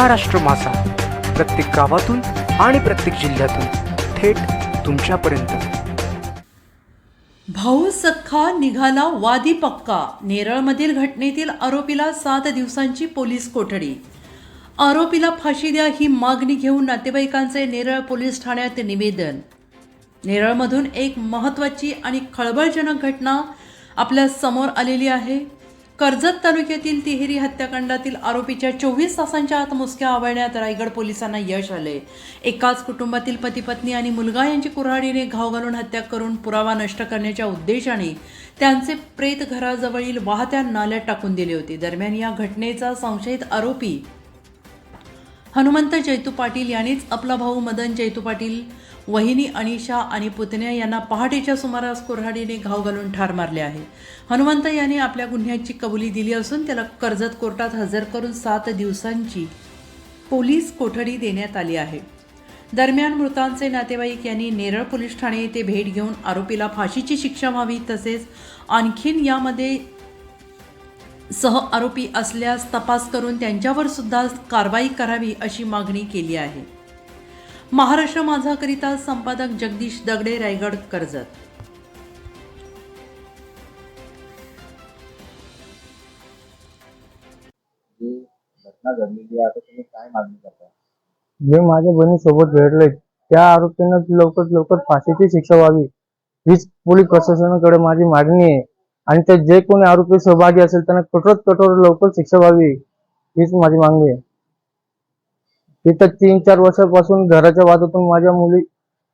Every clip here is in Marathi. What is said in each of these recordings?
महाराष्ट्र मासा. प्रत्येक गावातून आणि प्रत्येक जिल्ह्यातून थेट तुमच्यापर्यंत. भाऊ सख्खा निघाला वादी पक्का. नेरळमधील घटनेतील आरोपीला सात दिवसांची पोलीस कोठडी. आरोपीला फाशी द्या ही मागणी घेऊन नातेवाईकांचे नेरळ पोलीस ठाण्यात निवेदन. नेरळमधून एक महत्त्वाची आणि खळबळजनक घटना आपल्यासमोर आलेली आहे. कर्जत तालुक्यातील तिहेरी हत्याकांडातील आरोपीच्या चोवीस तासांच्या आत मुसक्या आवळण्यात रायगड पोलिसांना यश आले. एकाच कुटुंबातील पती पत्नी आणि मुलगा यांची कुऱ्हाडीने घाव घालून हत्या करून पुरावा नष्ट करण्याच्या उद्देशाने त्यांचे प्रेत घराजवळील वाहत्या नाल्यात टाकून दिले होते. दरम्यान या घटनेचा संशयित आरोपी हनुमंत जैतू पाटील यांनीच आपला भाऊ मदन जैतू पाटील वहिनी अनिशा आणि पुतण्या यांना पहाटेच्या सुमारास कुऱ्हाडीने घाव घालून ठार मारले आहे. हनुमंत यांनी आपल्या गुन्ह्याची कबुली दिली असून त्याला कर्जत कोर्टात हजर करून सात दिवसांची पोलीस कोठडी देण्यात आली आहे. दरम्यान मृतांचे नातेवाईक यांनी नेरळ पोलीस ठाणे येथे भेट घेऊन आरोपीला फाशीची शिक्षा व्हावी तसेच आणखीन यामध्ये सह आरोपी असल्यास तपास करून त्यांच्यावर सुद्धा कारवाई करावी अशी मागणी केली आहे. महाराष्ट्र माझाकरिता संपादक जगदीश दगडे रायगड कर्जत. जी घटना घडलेली आहे. आता तुम्ही काय मागणी करता? जे माझ्या बहिणीसोबत घडले त्या आरोपींना लवकरात लवकर फाशीची शिक्षा व्हावी हीच पोलीस प्रशासनाकडे माझी मागणी आहे. आणि ते जे कोणी आरोपी सहभागी असेल त्यांना कठोर कठोर लवकर शिक्षा व्हावी हीच माझी मागणी आहे. तिथं तीन चार वर्षापासून घराच्या वादातून माझ्या मुली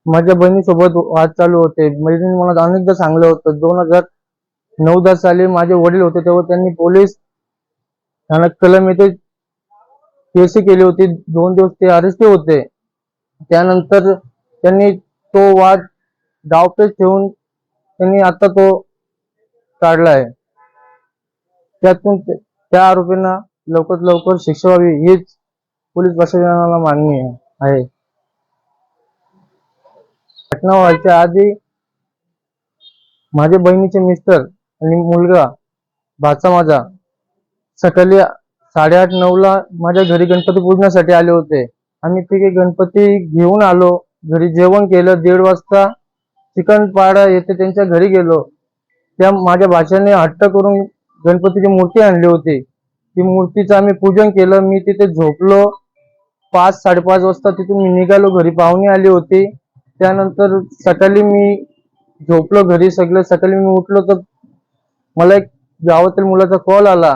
माझ्या बहिणीसोबत वाद चालू होते. बहिणीने मला अनेकदा सांगलं होतं. दोन हजार नऊ दहा साली माझे वडील होते तेव्हा त्यांनी पोलीस ठाण्यात कलम येथे केसी केली होती. दोन दिवस ते अरेस्ट होते. त्यानंतर त्यांनी तो वाद डावपेच ठेवून त्यांनी आता तो काढला आहे त्यातून त्या आरोपींना लवकरात लवकर शिक्षा व्हावी हीच पोलीस प्रशासनाला मागणी आहे. घटना व्हायच्या आधी माझ्या बहिणीचे मिस्टर आणि मुलगा भाचा माझा सकाळी साडेआठ नऊ ला माझ्या घरी गणपती पूजण्यासाठी आले होते. आम्ही तिघे गणपती घेऊन आलो. घरी जेवण केलं. दीड वाजता चिकनपाडा येथे त्यांच्या घरी गेलो. त्या माझ्या भाच्याने हट्ट करून गणपतीची मूर्ती आणली होती. ती मूर्तीचं आम्ही पूजन केलं मी तिथे झोपलो. पाच साडेपाच वाजता तिथून मी निघालो घरी पाहुणे आली होती. त्यानंतर सकाळी मी झोपलो घरी सगळं. सकाळी मी उठलो तर मला एक गावातील मुलाचा कॉल आला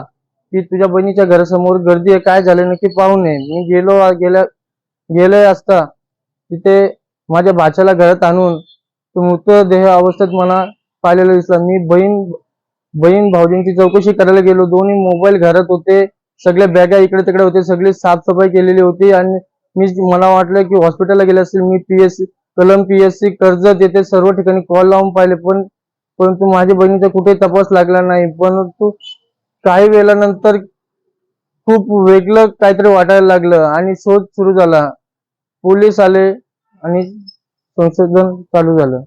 की तुझ्या बहिणीच्या घरासमोर गर्दी आहे काय झालं? नक्की पाहुणे मी गेलो गेल्या गेले असता. तिथे माझ्या भाच्याला घरात आणून तो मृतदेह अवस्थेत मला पाहिलेला दिसला. मी बहीण बहीण भाऊजींची चौकशी करायला गेलो. दोन्ही मोबाईल घरात होते. सगळ्या बॅगा इकडे तिकडे होते सगळी साफसफाई केलेली होती. आणि मी मला वाटलं की हॉस्पिटलला गेले असेल मी पीएससी कलम पीएससी कर्ज देते. सर्व ठिकाणी कॉल लावून पाहिले. पण परंतु माझ्या बहिणीचा कुठे तपास लागला नाही. परंतु काही वेळानंतर खूप वेगळं काहीतरी वाटायला लागलं आणि शोध सुरू झाला. पोलीस आले आणि संशोधन चालू झालं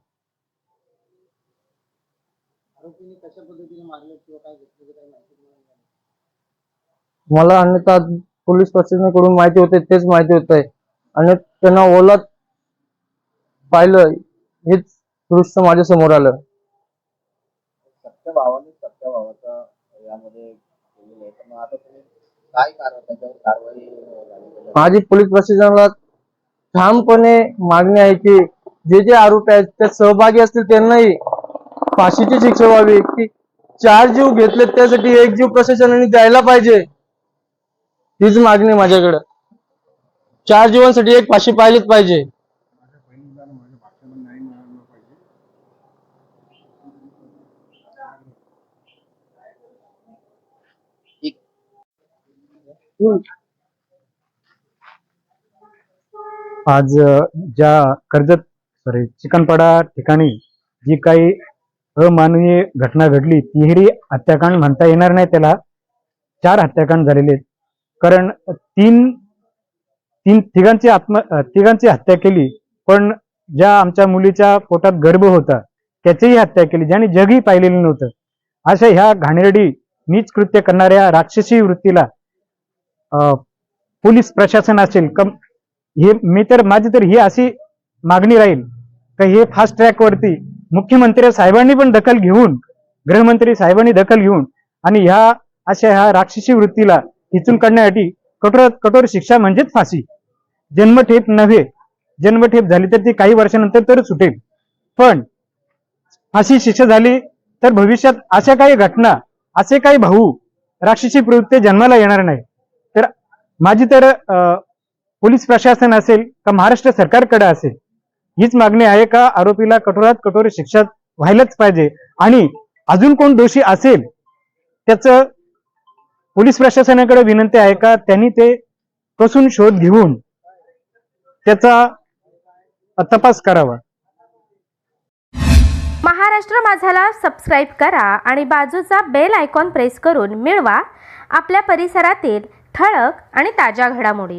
आरोपीने कशा पद्धतीने मारले किंवा काय घेतलं काही माहिती तुम्हाला मिळाली? मला अन्यथा पोलीस प्रशासनाकडून माहिती होते तेच माहिती होत आहे आणि त्यांना ओलात पाहिलं हेच दृश्य माझ्यासमोर आलं? माझी पोलीस प्रशासनाला ठामपणे मागणी आहे की जे जे आरोपी आहेत ते सहभागी असतील त्यांनाही फाशीची शिक्षा व्हावी. की चार जीव घेतले त्यासाठी एक जीव प्रशासनाने द्यायला पाहिजे. हीच मागणी आहे चार जीवांसाठी एक फाशी पाहिलीच पाहिजे. आज ज्या कर्जत सॉरी चिकनपाडा ठिकाणी जी काही अमानवीय घटना घडली तिहेरी हत्याकांड म्हणता येणार नाही त्याला चार हत्याकांड झालेले आहेत. कारण तीन तीन तिघांची आत्म तिघांची हत्या केली. पण ज्या आमच्या मुलीच्या पोटात गर्भ होता त्याचीही हत्या केली ज्याने जगही पाहिलेलं नव्हतं. अशा ह्या घाणेरडी नीच कृत्य करणाऱ्या राक्षसी वृत्तीला पोलीस प्रशासन असेल कम हे मी तर माझी तर ही अशी मागणी राहील का हे फास्ट ट्रॅक वरती मुख्यमंत्री साहेबांनी पण दखल घेऊन गृहमंत्री साहेबांनी दखल घेऊन आणि ह्या अशा ह्या राक्षसी वृत्तीला इथून काढण्यासाठी कठोर कठोर शिक्षा म्हणजेच फाशी. जन्मठेप नव्हे. जन्मठेप झाली तर ती काही वर्षानंतर तर सुटेल. पण फाशी शिक्षा झाली तर भविष्यात अशा काही घटना असे काही भाऊ राक्षसी प्रवृत्ती जन्माला येणार नाही. तर माझी तर अं, पोलीस प्रशासन असेल का महाराष्ट्र सरकारकडे असेल हीच मागणी आहे का आरोपीला कठोरात कठोर शिक्षा व्हायलाच पाहिजे? आणि अजून कोण दोषी असेल त्याचं पोलीस प्रशासनाकडे विनंती आहे का? त्यांनी ते कसून शोध घेऊन त्याचा तपास करावा. महाराष्ट्र माझाला सबस्क्राईब करा आणि बाजूचा बेल आयकॉन प्रेस करून मिळवा. आपल्या परिसरातील ठळक आणि ताज्या घडामोडी.